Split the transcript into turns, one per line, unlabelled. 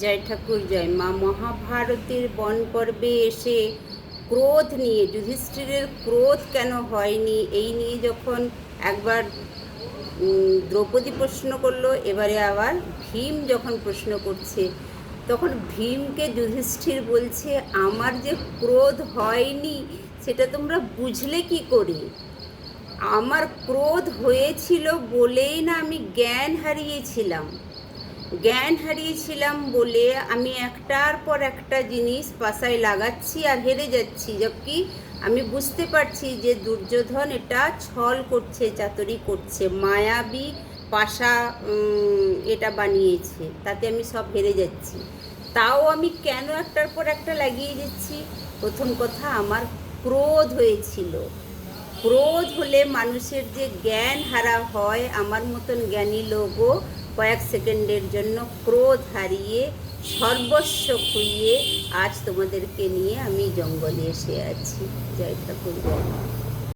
জয় ঠাকুর, জয় মা মহাভারতের বন পর্বে এসে ক্রোধ নিয়ে, যুধিষ্ঠিরের ক্রোধ কেন হয়নি? এই নিয়ে যখন একবার দ্রৌপদী প্রশ্ন করল, এবারে আবার ভীম যখন প্রশ্ন করছে, তখন ভীমকে যুধিষ্ঠির বলছে, আমার যে ক্রোধ হয়নি, সেটা তোমরা বুঝলে কি করে? আমার ক্রোধ হয়েছিল বলেই না আমি জ্ঞান হারিয়েছিলাম। জ্ঞান হারিয়েছিলাম বলে আমি একটার পর একটা জিনিস পাশায় লাগাচ্ছি আর হেরে যাচ্ছি কি? আমি বুঝতে পারছি যে দুর্যোধন এটা ছল করছে, চাতুরি করছে, মায়াবী পাশা এটা বানিয়েছে, তাতে আমি সব হেরে যাচ্ছি। তাও আমি কেন একটার পর একটা লাগিয়ে যাচ্ছি প্রথম কথা, আমার ক্রোধ হয়েছিল। ক্রোধ হলে মানুষের যে জ্ঞান হারা হয়, আমার মতন জ্ঞানী লোকও কয়েক সেকেন্ডের জন্য ক্রোধ হারিয়ে সর্বস্ব খুইয়ে আজ তোমাদেরকে নিয়ে আমি জঙ্গলে এসে আছি জয় ঠাকুর।